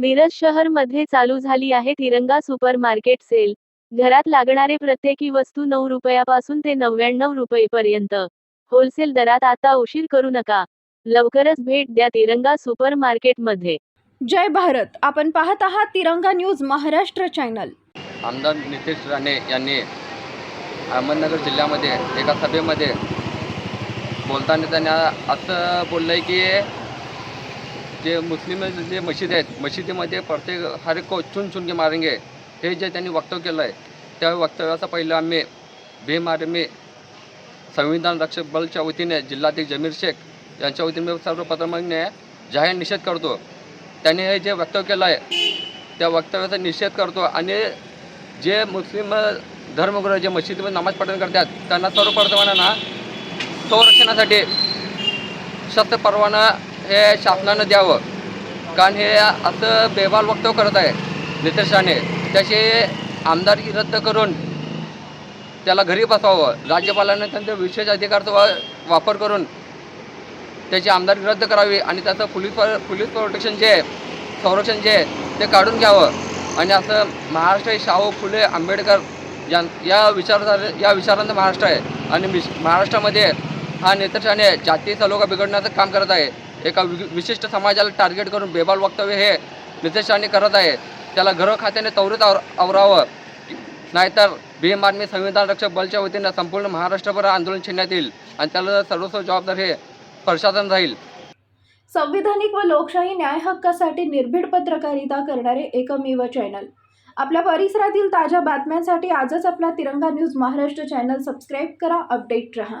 मिरज शहरमध्ये चालू झाली आहे तिरंगा सुपर मार्केट सेल. घरात लागणारे प्रत्येकी वस्तू नऊ रुपयापासून ते नव्याण्णव रुपयेपर्यंत. होलसेल दरात आता उशीर करू नका. लवकरच भेट द्या तिरंगा सुपर मार्केटमध्ये जय भारत. आपण पाहत आहात तिरंगा न्यूज महाराष्ट्र चॅनल. आमदार नितेश राणे यांनी अहमदनगर जिल्ह्यामध्ये एका सभेमध्ये बोलताना त्यांना असं बोललं की जे मुस्लिम जे मशीद आहेत मशिदीमध्ये प्रत्येक हर एक को चुन चुन के मारेंगे. हे जे त्यांनी वक्तव्य केलं आहे त्या वक्तव्याचा पहिलं आम्ही भीम आर्मी संविधान रक्षक बलच्या वतीने जिल्हाध्यक्ष जमीर शेख यांच्या वतीने सर्व सर्वप्रथमने जाहीर निषेध करतो. त्यांनी हे जे वक्तव्य केलं आहे त्या वक्तव्याचा निषेध करतो आणि जे मुस्लिम धर्मगुरू जे मशिदीमध्ये नमाज पठण करतात त्यांना सर्वप्रथमांना संरक्षणासाठी शस्त्र परवाना हे शासनानं द्यावं. कारण हे असं बेबाल वक्तव्य करत आहे नितेशाने त्याची त्याचे आमदारकी रद्द करून त्याला घरी बसवावं. राज्यपालांना त्यांचा विशेष अधिकारचा वा वापर करून त्याची आमदारकी रद्द करावी आणि त्याचं पोलीस पोलीस प्रोटेक्शन जे आहे संरक्षण जे आहे ते काढून घ्यावं. आणि असं महाराष्ट्र हे शाहू फुले आंबेडकर या या विचारधारे या विचारांचं महाराष्ट्र आहे. आणि महाराष्ट्रामध्ये हा नेतृत्वाने जाती सलोखा बिघडण्याचं काम करत आहे. एका वि विशिष्ट समाजाला टार्गेट करून बेबाल वक्तव्य हे नितेश करत आहे. त्याला घर खात्याने त्वरित आवरावं. नाहीतर भीम आर्मी संविधान रक्षक बलच्या वतीनं संपूर्ण महाराष्ट्रभर आंदोलन छेडण्यात येईल आणि त्याला सर्वस्व जबाबदार हे प्रशासन राहील. संविधानिक व लोकशाही न्याय हक्कासाठी निर्भीड पत्रकारिता करणारे एकमेव चॅनल आपल्या परिसरातील ताज्या बातम्यांसाठी आजच आपला Tiranga news Maharashtra channel subscribe करा अपडेट रहा.